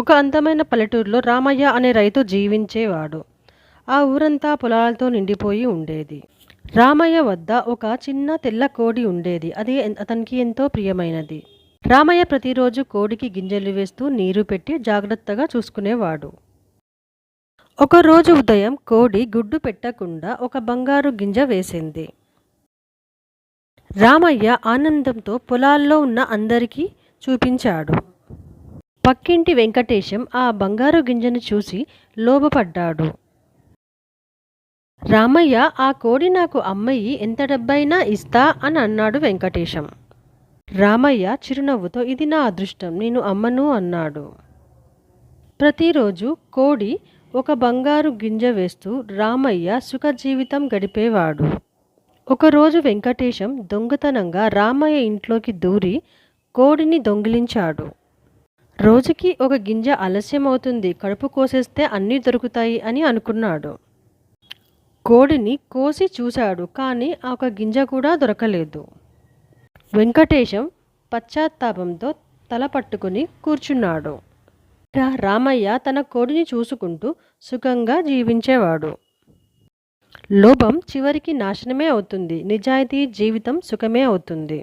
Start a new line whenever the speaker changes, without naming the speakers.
ఒక అందమైన పల్లెటూరులో రామయ్య అనే రైతు జీవించేవాడు. ఆ ఊరంతా పొలాలతో నిండిపోయి ఉండేది. రామయ్య వద్ద ఒక చిన్న తెల్ల కోడి ఉండేది. అది అతనికి ఎంతో ప్రియమైనది. రామయ్య ప్రతిరోజు కోడికి గింజలు వేస్తూ నీరు పెట్టి జాగ్రత్తగా చూసుకునేవాడు. ఒకరోజు ఉదయం కోడి గుడ్డు పెట్టకుండా ఒక బంగారు గింజ వేసింది. రామయ్య ఆనందంతో పొలాల్లో ఉన్న అందరికీ చూపించాడు. పక్కింటి వెంకటేశం ఆ బంగారు గింజను చూసి లోబపడ్డాడు. రామయ్య ఆ కోడి నాకు అమ్మయ్యి ఎంత డబ్బైనా ఇస్తా అని అన్నాడు వెంకటేశం. రామయ్య చిరునవ్వుతో ఇది నా అదృష్టం నేను అమ్మను అన్నాడు. ప్రతిరోజు కోడి ఒక బంగారు గింజ వేస్తూ రామయ్య సుఖ జీవితం గడిపేవాడు. ఒకరోజు వెంకటేశం దొంగతనంగా రామయ్య ఇంట్లోకి దూరి కోడిని దొంగిలించాడు. రోజుకి ఒక గింజ ఆలస్యం అవుతుంది కడుపు కోసేస్తే అన్నీ దొరుకుతాయి అని అనుకున్నాడు. కోడిని కోసి చూశాడు కానీ ఆ ఒక గింజ కూడా దొరకలేదు. వెంకటేశం పశ్చాత్తాపంతో తల పట్టుకుని కూర్చున్నాడు. రామయ్య తన కోడిని చూసుకుంటూ సుఖంగా జీవించేవాడు. లోభం చివరికి నాశనమే అవుతుంది నిజాయితీ జీవితం సుఖమే అవుతుంది.